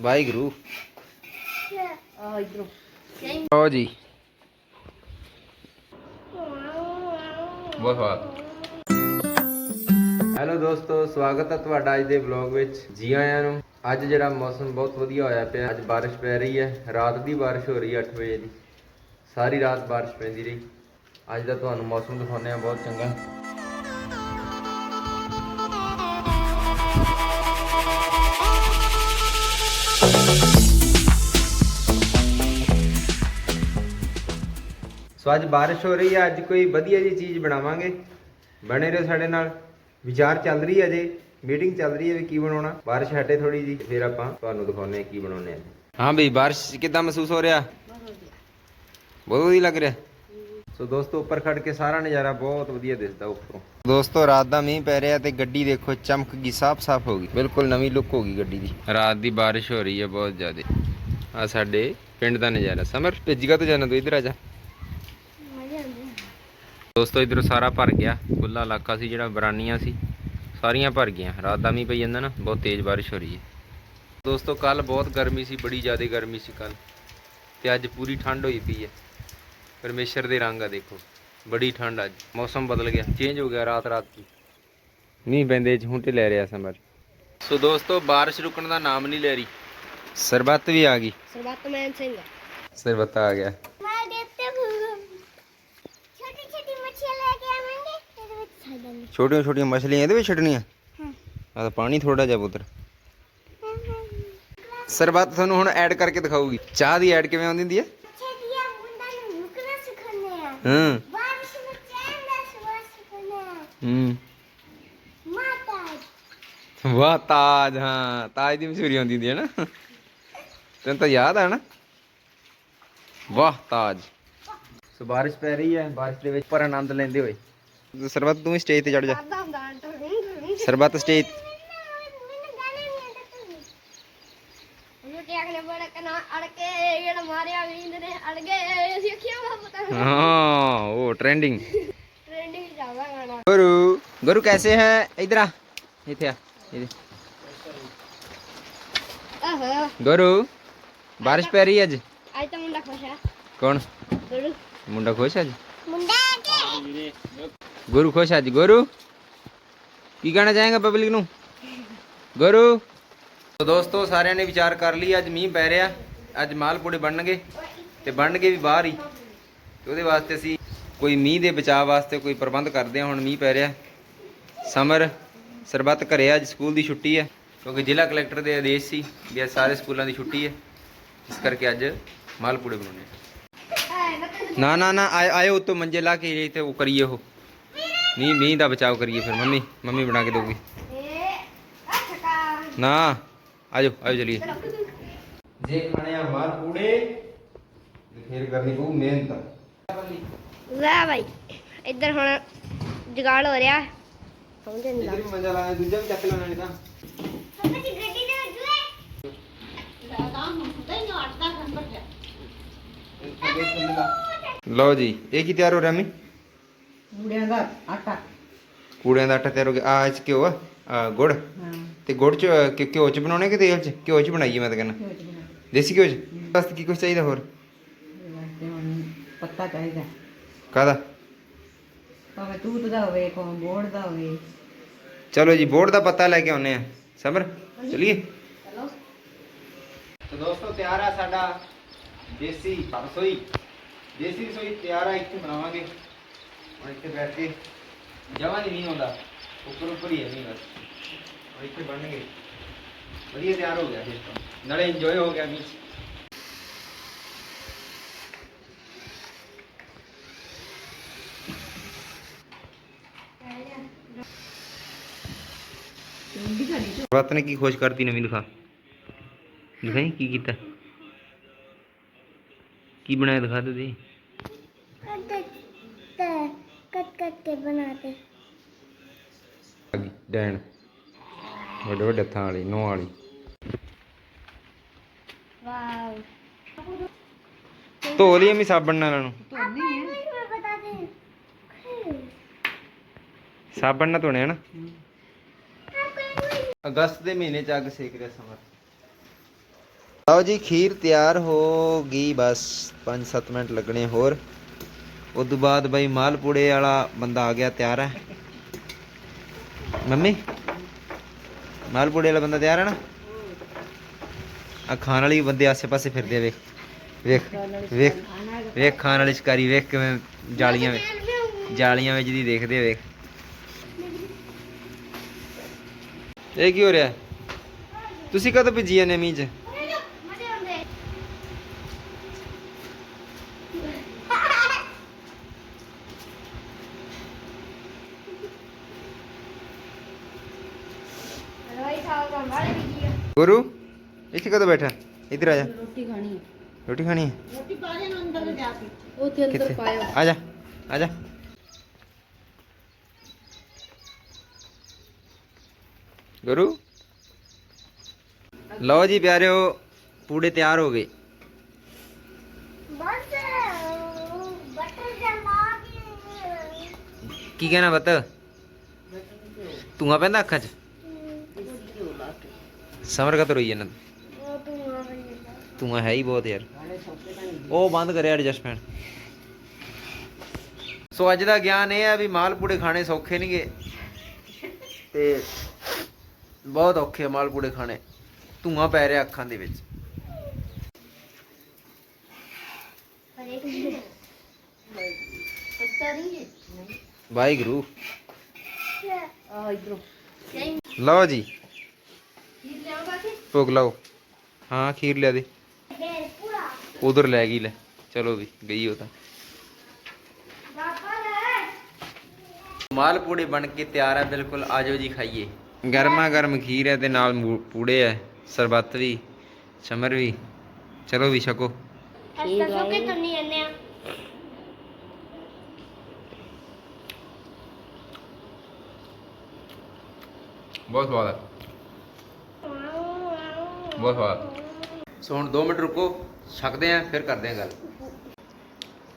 ਵਾਹਿਗੁਰੂ। ਆ ਇਧਰੋਂ ਲਓ ਜੀ। ਬਹੁਤ ਸਵਾਦ। ਹੈਲੋ ਦੋਸਤੋ, ਸਵਾਗਤ ਹੈ ਤੁਹਾਡਾ ਅੱਜ ਦੇ ਵਲੌਗ ਵਿੱਚ। ਜੀ ਆਇਆਂ ਨੂੰ। ਅੱਜ ਜਿਹੜਾ ਮੌਸਮ ਬਹੁਤ ਵਧੀਆ ਹੋਇਆ ਪਿਆ। ਅੱਜ ਬਾਰਿਸ਼ ਪੈ ਰਹੀ ਹੈ। ਰਾਤ ਦੀ ਬਾਰਿਸ਼ ਹੋ ਰਹੀ ਹੈ 8 ਵਜੇ ਦੀ। ਸਾਰੀ ਰਾਤ ਬਾਰਿਸ਼ ਪੈਂਦੀ ਰਹੀ। ਅੱਜ ਦਾ ਤੁਹਾਨੂੰ ਮੌਸਮ ਦਿਖਾਉਂਦੇ ਆ ਬਹੁਤ ਚੰਗਾ। ਸੋ ਅੱਜ ਬਾਰਿਸ਼ ਹੋ ਰਹੀ ਹੈ ਅੱਜ ਕੋਈ ਵਧੀਆ ਜੀ ਚੀਜ਼ ਬਣਾਵਾਂਗੇ। ਬਣੇ ਰਹੋ ਸਾਡੇ ਨਾਲ। ਵਿਚਾਰ ਚੱਲ ਰਹੀ ਹੈ ਜੇ ਮੀਟਿੰਗ ਚੱਲ ਰਹੀ ਹੈ ਵੀ ਕੀ ਬਣਾਉਣਾ। ਬਾਰਿਸ਼ ਹਟੇ ਥੋੜੀ ਜੀ ਫਿਰ ਆਪਾਂ ਤੁਹਾਨੂੰ ਦਿਖਾਉਂਦੇ ਆ ਕੀ ਬਣਾਉਣੇ ਆ। ਹਾਂ ਬਈ ਬਾਰਿਸ਼ ਕਿਦਾਂ ਮਹਿਸੂਸ ਹੋ ਰਿਹਾ? ਬਹੁਤ ਵਧੀਆ ਲੱਗ ਰਿਹਾ। ਸੋ ਦੋਸਤੋ ਉੱਪਰ ਖੜ ਕੇ ਸਾਰਾ ਨਜ਼ਾਰਾ ਬਹੁਤ ਵਧੀਆ ਦਿਸਦਾ ਉੱਪਰੋਂ। ਦੋਸਤੋ ਰਾਤ ਦਾ ਮੀਂਹ ਪੈ ਰਿਹਾ ਤੇ ਗੱਡੀ ਦੇਖੋ ਚਮਕ ਗਈ ਸਾਫ਼-ਸਾਫ਼ ਹੋ ਗਈ। ਬਿਲਕੁਲ ਨਵੀਂ ਲੁੱਕ ਹੋ ਗਈ ਗੱਡੀ ਦੀ। ਰਾਤ ਦੀ ਬਾਰਿਸ਼ ਹੋ ਰਹੀ ਹੈ ਬਹੁਤ ਜ਼ਿਆਦਾ। ਆ ਸਾਡੇ ਪਿੰਡ ਦਾ ਨਜ਼ਾਰਾ। ਸਮਰ ਭੇਜੀਗਾ ਤਾਂ ਜਾਣਾ ਤੂੰ ਇੱਧਰ ਆ ਜਾ। ਦੋਸਤੋ ਇਧਰ ਸਾਰਾ ਭਰ ਗਿਆ। ਖੁੱਲਾ ਇਲਾਕਾ ਸੀ ਜਿਹੜਾ ਬਰਾਨੀਆਂ ਸੀ। ਸਾਰੀਆਂ ਭਰ ਗਈਆਂ। ਰਾਤ ਦਾ ਮੀਂਹ ਪਈ ਜਾਂਦਾ ਨਾ ਬਹੁਤ ਤੇਜ਼ ਬਾਰਿਸ਼ ਹੋ ਰਹੀ ਹੈ। ਦੋਸਤੋ ਕੱਲ ਬਹੁਤ ਗਰਮੀ ਸੀ ਬੜੀ ਜ਼ਿਆਦਾ ਗਰਮੀ ਸੀ ਕੱਲ ਤੇ ਅੱਜ ਪੂਰੀ ਠੰਡ ਹੋਈ ਪਈ ਹੈ। ਪਰਮੇਸ਼ਰ ਦੇ ਰੰਗ ਆ ਦੇਖੋ। ਬੜੀ ਠੰਡ ਅੱਜ। ਮੌਸਮ ਬਦਲ ਗਿਆ। ਚੇਂਜ ਹੋ ਗਿਆ ਰਾਤ ਰਾਤ ਦੀ। ਮੀਂਹ ਪੈਂਦੇ ਚ ਹੁੰਟੇ ਲੈ ਰਿਹਾ ਸਮਰ ਸੋ ਦੋਸਤੋ ਬਾਰਿਸ਼ ਰੁਕਣ ਦਾ ਨਾਮ ਨਹੀਂ ਲੈ ਰਹੀ। ਸਰਬੱਤ ਵੀ ਆ ਗਈ। ਸਰਬੱਤ ਮੈਨ ਸਿੰਘ ਸਰਬੱਤ ਆ ਗਿਆ ਮੈਂ ਦੇਖਤੇ ਛੋਟੀ ਛੋਟੀ ਮੱਛੀਆਂ ਲੈ ਕੇ ਆਵਾਂਗੇ ਛੋਟੀਆਂ ਛੋਟੀਆਂ ਮਛਲੀਆਂ ਇਹਦੇ ਵਿੱਚ ਛੱਡਣੀਆਂ? ਹਾਂ। ਆ ਤਾਂ ਪਾਣੀ ਥੋੜਾ ਜਿਹਾ ਪੁੱਤਰ। ਸਰਬੱਤ ਤੁਹਾਨੂੰ ਹੁਣ ਐਡ ਕਰਕੇ ਦਿਖਾਊਗੀ। ਚਾਹ ਦੀ ਐਡ ਕਿਵੇਂ ਆਉਂਦੀ ਹੁੰਦੀ ਹੈ? ਛੇਤੀਆਂ ਮੁੰਡਾ ਨੂੰ ਰੁਕਣਾ ਸਿਖਾਉਂਦੇ ਆ। ਹਾਂ। ਬਾਰਿਸ਼ ਵਿੱਚ ਚੈਨ ਦਾ ਸਵਾਸ ਸਿਖਾਉਂਦੇ ਆ। ਹੂੰ। ਮਾਤਾ ਵਾਹ ਤਾਜ ਹਾਂ। ਤਾਜ ਦੀ ਮਸ਼ਹੂਰੀ ਆਉਂਦੀ ਹੁੰਦੀ ਹੈ ਨਾ। ਤੈਨੂੰ ਤਾਂ ਯਾਦ ਆ ਨਾ? ਵਾਹ ਤਾਜ। ਸੋ ਬਾਰਿਸ਼ ਪੈ ਰਹੀ ਹੈ। ਬਾਰਿਸ਼ ਦੇ ਵਿੱਚ ਪਰ ਆਨੰਦ ਲੈਂਦੇ ਹੋਏ। ਸਰਬੱਤ ਤੂੰ ਵੀ ਸਟੇਜ ਤੇ ਚੜ ਜਾ ਆਦਾ ਹੁੰਦਾ ਟੜਿੰਗ ਸਰਬੱਤ ਸਟੇਜ ਮੈਨੂੰ ਗਾਣੇ ਨਹੀਂ ਆਉਂਦੇ ਉਹਨੂੰ ਕਿ ਅਗਲੇ ਬੜੇ ਕਨਾ ਅੜ ਕੇ ਜਿਹੜਾ ਮਾਰਿਆ ਵੀਂਦ ਨੇ ਅੜ ਗਏ ਅਸੀਂ ਅੱਖੀਆਂ ਵਾ ਪਤਾ ਹਾਂ ਗੁਰੂ ਖੁਸ਼ ਅੱਜ ਗੁਰੂ ਕੀ ਕਹਿਣਾ ਚਾਹੇਗਾ ਪਬਲਿਕ ਨੂੰ ਗੁਰੂ ਤੋ ਦੋਸਤੋ ਸਾਰਿਆਂ ਨੇ ਵਿਚਾਰ ਕਰ ਲਈ ਅੱਜ ਮੀਂਹ ਪੈ ਰਿਹਾ ਅੱਜ ਮਾਲਪੂੜੇ ਬਣਨਗੇ ਤੇ ਬਣਨਗੇ ਵੀ ਬਾਹਰ ਹੀ ਤੇ ਉਹਦੇ ਵਾਸਤੇ ਅਸੀਂ ਕੋਈ ਮੀਂਹ ਦੇ ਬਚਾਅ ਵਾਸਤੇ ਕੋਈ ਪ੍ਰਬੰਧ ਕਰਦੇ ਹਾਂ ਹੁਣ ਮੀਂਹ ਪੈ ਰਿਹਾ ਸਮਰ ਸਰਬੱਤ ਘਰੇ ਅੱਜ ਸਕੂਲ ਦੀ ਛੁੱਟੀ ਹੈ ਕਿਉਂਕਿ ਜ਼ਿਲ੍ਹਾ ਕਲੈਕਟਰ ਦੇ ਆਦੇਸ਼ ਸੀ ਵੀ ਅੱਜ ਸਾਰੇ ਸਕੂਲਾਂ ਦੀ ਛੁੱਟੀ ਹੈ ਇਸ ਕਰਕੇ ਅੱਜ ਮਾਲਪੂੜੇ ਬਣਾਉਣੇ ਨਾ ਨਾ ਨਾ ਆਏ ਆਏ ਉੱਤੋਂ ਮੰਜੇ ਲਾ ਕੇ ਇੱਥੇ ਉਹ ਕਰੀਏ ਉਹ। ਮੀਂਹ ਮੀਂਹ ਦਾ ਬਚਾਓ ਕਰੀਏ ਫਿਰ ਮੰਮੀ ਮੰਮੀ ਬਣਾ ਕੇ ਦਊਗੀ। ਨਾ ਆਜੋ ਆਜੋ ਚਲੀਏ। ਜੇ ਖਾਣੇ ਆ ਮਾਲ ਪੂੜੇ ਤੇ ਫਿਰ ਕਰਨੀ ਪਊ ਮਿਹਨਤ। ਲੈ ਭਾਈ ਇੱਧਰ ਹੁਣ ਜਗਾੜ ਹੋ ਰਿਹਾ ਸਮਝ ਨਹੀਂ ਵੀ ਮਜ਼ਾ ਲਾਇਆ ਦੂਜਾ ਵੀ ਚੱਕ ਲੈਣਾ ਨਹੀਂ ਤਾਂ। ਪਪਾ ਜੀ ਗੱਡੀ ਦੇ ਵਿੱਚ ਲਓ ਜੀ ਇਹ ਕੀ ਤਿਆਰ ਹੋ ਰਿਹਾ ਮੀ ਕੂੜਿਆਂ ਦਾ ਆਟਾ। ਕੂੜਿਆਂ ਦਾ ਆਟਾ ਤਿਆਰ ਹੋ ਗਿਆ। ਆ ਇਸ ਘਿਓ ਆ ਆ ਗੁੜ। ਹਾਂ। ਤੇ ਗੁੜ ਚ ਅ, ਘਿ- ਘਿਓ ਚ ਬਣਾਉਣੇ ਕਿ ਤੇਲ ਚ? ਘਿਓ ਚ ਬਣਾਈਏ ਮੈਂ ਤਾਂ ਕਹਿੰਦਾ। ਬਣਾ ਦੇਸੀ ਘਿਓ ਚ? ਬਸ ਕੀ ਕੁਝ ਚਾਹੀਦਾ ਹੋਰ? ਇਹਦੇ ਵਾਸਤੇ ਹੁਣ ਪੱਤਾ ਚਾਹੀਦਾ। ਕਾਦਾ ਭਾਵੇਂ ਤੂਤ ਦਾ ਹੋਵੇ ਭਾਵੇਂ ਬੋੜ ਦਾ ਹੋਵੇ। ਚਲੋ ਜੀ ਬੋਰਡ ਦਾ ਪਤਾ ਲੈ ਕੇ ਆਉਨੇ ਆ ਸਮਰ ਚਲਿਏ? ਚਲੋ। ਤਾਂ ਦੋਸਤੋ ਤਿਆਰ ਆ ਸਾਡਾ ਦੇਸੀ ਰਸੋਈ ਦੇਸੀ ਰਸੋਈ ਤਿਆਰ ਆ, ਇੱਥੇ ਬਣਾਵਾਂਗੇ। ਹੁਣ ਇੱਥੇ ਬੈਠ ਕੇ ਜਮਾਂ ਨਹੀਂ ਮੀਂਹ ਉੱਪਰ ਉੱਪਰ ਹੀ ਹੈ ਮੀਂਹ ਬਸ। ਹੁਣ ਇੱਥੇ ਬਣਨਗੇ। ਵਧੀਆ ਤਿਆਰ ਹੋ ਗਿਆ ਫਿਰ ਤਾਂ। ਨਾਲੇ ਇੰਜੋਏ ਹੋ ਗਿਆ ਮੀਂਹ 'ਚ। ਕੀ ਖੋਜ ਕਰਤੀ ਨਵੀਂ ਦਿਖਾ ਦਿਖਾਈ ਕੀ ਕੀਤਾ? ਕੀ ਬਣਾਇਆ ਦਿਖਾ ਦੇ ਦੀ ਕੱਟ ਕੱਟ ਕੇ ਬਣਾਤੇ ਡੈਣ। ਵੱਡੇ ਵੱਡੇ ਥਾਂ ਨੋ ਵਾਲੀ। ਵਾਓ ਧੋ ਲਈ ਮੈਂ ਸਾਬਣ ਨਾਲ ਇਹਨੂੰ। ਸਾਬਣ ਨਾਲ ਧੋਣੇ ਹਨ ਅਗਸਤ ਦੇ ਮਹੀਨੇ ਚ ਅੱਗ ਸੇਕ ਰਿਹਾ ਸਮਰ। ਲਓ ਜੀ, ਖੀਰ ਤਿਆਰ ਹੋ ਗਈ ਬਸ। 5-7 ਮਿੰਟ ਲੱਗਣੇ ਹੋਰ। ਉਸ ਤੋਂ ਬਾਅਦ ਬਈ ਮਾਲਪੂੜੇ ਵਾਲਾ ਬੰਦਾ ਆ ਗਿਆ, ਤਿਆਰ ਹੈ। ਮੰਮੀ, ਮਾਲਪੂੜੇ ਵਾਲਾ ਬੰਦਾ ਤਿਆਰ ਹੈ ਨਾ? ਆ ਖਾਣ ਵਾਲੀ ਬੰਦੇ ਆਸੇ-ਪਾਸੇ ਫਿਰਦੇ ਆ, ਵੇਖ। ਵੇਖ ਵੇਖ ਵੇਖ ਖਾਣ ਵਾਲੀ ਸ਼ਿਕਾਰੀ, ਵੇਖ ਕਿਵੇਂ ਜਾਲੀਆਂ ਵਿੱਚ ਜਾਲੀਆਂ ਵਿੱਚ ਦੀ ਦੇਖਦੇ ਵੇਖ। ਇਹ ਕੀ ਹੋ ਰਿਹਾ? ਤੁਸੀਂ ਕਦੋਂ ਭਿੱਜੀ ਜਾਂਦੇ ਮੀਂਹ ਚ ਮਜ਼ੇ ਆਉਂਦੇ ਰੋਈ ਸਾਲ ਦਾ ਮਾਰੇ ਵੀ ਗੁਰੂ ਇੱਥੇ ਕਦੋਂ ਬੈਠਾ ਇੱਧਰ ਆ ਜਾ ਰੋਟੀ ਖਾਣੀ ਹੈ ਰੋਟੀ ਖਾਣੀ ਹੈ ਉੱਥੇ ਅੰਦਰ ਕਿੱਥੇ ਪਾਇਓ ਆ ਜਾ ਆ ਜਾ ਗੁਰੂ ਲਓ ਜੀ ਪਿਆਰਿਓ ਪੂੜੇ ਤਿਆਰ ਹੋ ਗਏ ਬਸ ਬਟਰ ਜਮਾ ਕੇ ਕੀ ਕਹਿਣਾ ਬਤ ਧੂਆਂ ਪੈਂਦਾ ਅੱਖਾਂ 'ਚ ਸਮਰ ਕਾ ਤੂੰ ਆ ਰਹੀ ਹੈ ਧੂਆਂ ਹੈ ਹੀ ਬਹੁਤ ਯਾਰ। ਉਹ ਬੰਦ ਕਰਿਆ ਐਡਜਸਟਮੈਂਟ ਸੋ ਅੱਜ ਦਾ ਗਿਆਨ ਇਹ ਹੈ ਵੀ ਮਾਲਪੂੜੇ ਖਾਣੇ ਸੌਖੇ ਨਹੀਂਗੇ ਤੇ ਬਹੁਤ ਔਖੇ ਮਾਲਪੂੜੇ ਖਾਣੇ। ਧੂਆਂ ਪੈ ਰਿਹਾ ਅੱਖਾਂ ਦੇ ਵਿੱਚ। ਵਾਹਿਗੁਰੂ। ਲਓ ਜੀ। ਭੋਗ ਲਾਓ। ਹਾਂ ਖੀਰ ਲਿਆ ਦੇ। ਉਧਰ ਲੈ ਗਈ ਲੈ। ਚਲੋ ਵੀ ਗਈ ਉਹ ਤਾਂ। ਬਾਬਾ ਲੈ ਮਾਲਪੂੜੇ ਬਣ ਕੇ ਤਿਆਰ ਹੈ ਬਿਲਕੁਲ। ਆਜੋ ਜੀ ਖਾਈਏ। ਗਰਮਾ ਗਰਮ ਖੀਰ ਹੈ ਤੇ ਨਾਲ ਪੂੜੇ ਹੈ। ਸਰਬੱਤ ਵੀ ਸਮਰ ਵੀ। ਚਲੋ ਵੀ ਛਕੋ। ਅਸਾਂ ਸੋ ਕੇ ਤੁੰਨੀ ਜਾਂਦੇ ਆ। ਬਹੁਤ ਸਵਾਦ ਹੈ। ਬਹੁਤ ਸਵਾਦ ਸੋ ਹੁਣ 2 ਮਿੰਟ ਰੁਕੋ ਛਕਦੇ ਆ ਫਿਰ ਕਰਦੇ ਆ ਗੱਲ।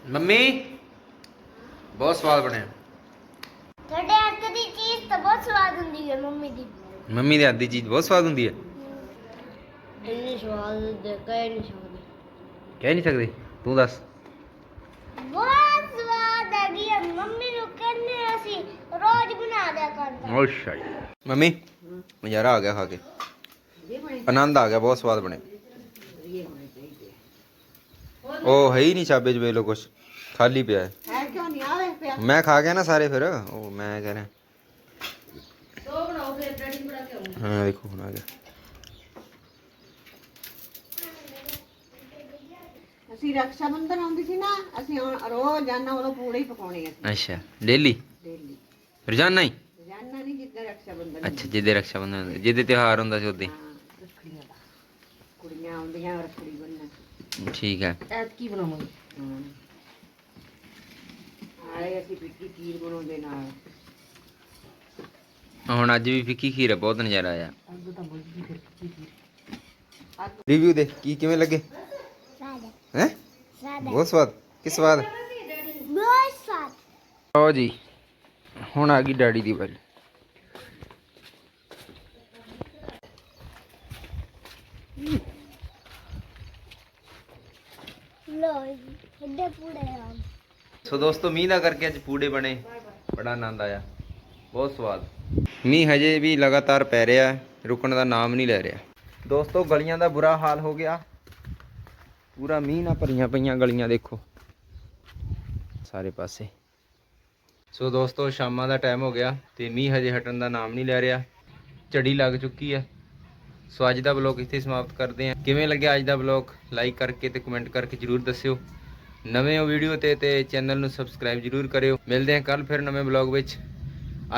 ਮੰਮੀ ਬਹੁਤ ਸਵਾਦ ਬਣਿਆ। ਤੁਹਾਡੇ ਹੱਥ ਦੀ ਚੀਜ਼ ਤਾਂ ਬਹੁਤ ਸਵਾਦ ਹੁੰਦੀ ਹੈ ਮੰਮੀ ਦੀ। ਮੰਮੀ ਦੇ ਹੱਥ ਦੀ ਚੀਜ਼ ਬਹੁਤ ਸਵਾਦ ਹੁੰਦੀ ਹੈ? ਇੰਨੀ ਸਵਾਦ ਦੇ ਕਹਿ ਨਹੀਂ ਸਕਦੇ। ਕਹਿ ਨਹੀਂ ਸਕਦੇ? ਤੂੰ ਦੱਸ। ਬਹੁਤ ਸਵਾਦ ਹੈਗੀ ਹੈ ਮੰਮੀ ਨੂੰ ਕਹਿੰਦੇ ਅਸੀਂ ਰੋਜ਼ ਬਣਾ ਦਿਆ ਕਰਦਾ। ਅੱਛਾ ਜੀ ਮੰਮੀ ਨਜ਼ਾਰਾ ਆ ਗਿਆ ਖਾ ਕੇ। ਆਨੰਦ ਆ ਗਿਆ ਬਹੁਤ ਸਵਾਦ ਬਣੇ ਉਹ ਹੈ ਹੀ ਨਹੀਂ ਛਾਬੇ ਚ ਵੇਖ ਲੋ ਕੁਛ ਖਾਲੀ ਪਿਆ ਹੈ। ਹੈ ਕਿਉਂ ਨਹੀਂ? ਆਵੇ ਪਿਆ। ਮੈਂ ਖਾ ਗਿਆ ਨਾ ਸਾਰੇ ਫਿਰ ਉਹ ਮੈਂ ਕਹਿ ਰਿਹਾ। ਸੋ ਬਣਾਓ ਫਿਰ ਡੈਡੀ ਬਣਾ ਕੇ ਆਉਂਗਾ। ਹਾਂ ਦੇਖੋ ਹੁਣ ਆ ਗਿਆ। ਅਸੀਂ ਰਕਸ਼ਾ ਬੰਧਨ ਆਉਂਦੀ ਸੀ ਨਾ ਅਸੀਂ ਹੁਣ ਰੋਜ਼ ਜਾਣਾ ਉਦੋਂ ਪੂੜੇ ਹੀ ਪਕਾਉਣੇ ਆ ਅੱਛਾ ਡੇਲੀ? ਡੇਲੀ। ਰੋਜ਼ਾਨਾ ਹੀ? ਜਾਣਾ ਨਹੀਂ ਜਿੱਦਾਂ ਰਕਸ਼ਾ ਬੰਧਨ ਅੱਛਾ ਜਿਹਦੇ ਰਕਸ਼ਾ ਬੰਧਨ ਹੁੰਦਾ ਜਿਹਦੇ ਤਿਉਹਾਰ ਹੁੰਦਾ ਸੀ ਉਹਦੇ ਹਾਂ। ਰੱਖੜੀਆਂ ਦਾ ਆਉਂਦੀਆਂ ਠੀਕ ਹੈ। ਐਤ ਕੀ ਬਣਾਵਾਂਗੇ। ਹਾਂ। ਆਏ ਅਸੀਂ ਪਿੱਕੀ ਖੀਰ ਬਣਾਉਂਦੇ ਨਾਲ। ਹੁਣ ਅੱਜ ਵੀ ਫਿੱਕੀ ਖੀਰ ਹੈ ਬਹੁਤ ਨਜ਼ਾਰਾ ਆਇਆ। ਅੱਗ ਤਾਂ ਬੁਝਦੀ ਫਿਰ ਪਿੱਕੀ ਖੀਰ। ਅੱਗ ਰਿਵਿਊ ਦੇ ਕੀ ਕਿਵੇਂ ਲੱਗੇ? ਹੈ। ਬਹੁਤ ਸਵਾਦ। ਕਿਸ ਸਵਾਦ? ਬਹੁਤ ਸਵਾਦ। ਲਓ ਜੀ ਹੁਣ ਆ ਗਈ ਡੈਡੀ ਦੀ ਵਾਰੀ। ਲੋ ਵੱਡੇ ਪੂੜੇ ਆ। ਸੋ ਦੋਸਤੋ, ਮੀਂਹ ਦਾ ਕਰਕੇ ਅੱਜ ਪੂੜੇ ਬਣੇ। ਬੜਾ ਆਨੰਦ ਆਇਆ। ਬਹੁਤ ਸਵਾਦ। ਮੀਂਹ ਹਜੇ ਵੀ ਲਗਾਤਾਰ ਪੈ ਰਿਹਾ ਰੁਕਣ ਦਾ ਨਾਮ ਨਹੀਂ ਲੈ ਰਿਹਾ। ਦੋਸਤੋ, ਗਲੀਆਂ ਦਾ ਬੁਰਾ ਹਾਲ ਹੋ ਗਿਆ। ਪੂਰਾ ਮੀਂਹ ਨਾਲ ਭਰੀਆਂ ਪਈਆਂ ਗਲੀਆਂ, ਦੇਖੋ। ਸਾਰੇ ਪਾਸੇ। ਸੋ ਦੋਸਤੋ, ਸ਼ਾਮਾਂ ਦਾ ਟਾਈਮ ਹੋ ਗਿਆ ਤੇ ਮੀਂਹ ਹਜੇ ਹਟਣ ਦਾ ਨਾਮ ਨਹੀਂ ਲੈ ਰਿਹਾ। ਝੜੀ ਲੱਗ ਚੁੱਕੀ ਹੈ। ਸੋ ਅੱਜ ਦਾ ਬਲੌਗ ਇੱਥੇ ਸਮਾਪਤ ਕਰਦੇ ਹਾਂ। ਕਿਵੇਂ ਲੱਗਿਆ ਅੱਜ ਦਾ ਬਲੌਗ ਲਾਈਕ ਕਰਕੇ ਤੇ ਕਮੈਂਟ ਕਰਕੇ ਜਰੂਰ ਦੱਸਿਓ। ਨਵੇਂ ਹੋ ਵੀਡੀਓ ਤੇ ਤੇ ਚੈਨਲ ਨੂੰ ਸਬਸਕ੍ਰਾਈਬ ਜਰੂਰ ਕਰਿਓ। ਮਿਲਦੇ ਹਾਂ ਕੱਲ ਫਿਰ ਨਵੇਂ ਬਲੌਗ ਵਿੱਚ।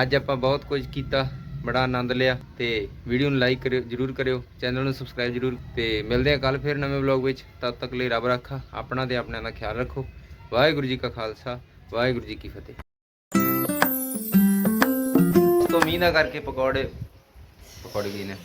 ਅੱਜ ਆਪਾਂ ਬਹੁਤ ਕੁਝ ਕੀਤਾ, ਬੜਾ ਆਨੰਦ ਲਿਆ ਤੇ ਵੀਡੀਓ ਨੂੰ ਲਾਈਕ ਕਰਿਓ, ਜਰੂਰ ਕਰਿਓ। ਚੈਨਲ ਨੂੰ ਸਬਸਕ੍ਰਾਈਬ ਜਰੂਰ ਤੇ ਮਿਲਦੇ ਹਾਂ ਕੱਲ ਫਿਰ ਨਵੇਂ ਬਲੌਗ ਵਿੱਚ। ਤਦ ਤੱਕ ਲਈ ਰੱਬ ਰੱਖਾ, ਆਪਣਾ ਤੇ ਆਪਣਿਆਂ ਦਾ ਖਿਆਲ ਰੱਖੋ। ਵਾਹਿਗੁਰੂ ਜੀ ਕਾ ਖਾਲਸਾ, ਵਾਹਿਗੁਰੂ ਜੀ ਕੀ ਫਤਿਹ। ਤੋਂ ਮੀਨਾ ਕਰਕੇ ਪਕੌੜੇ ਪਕੌੜੇ ਵੀ ਨੇ।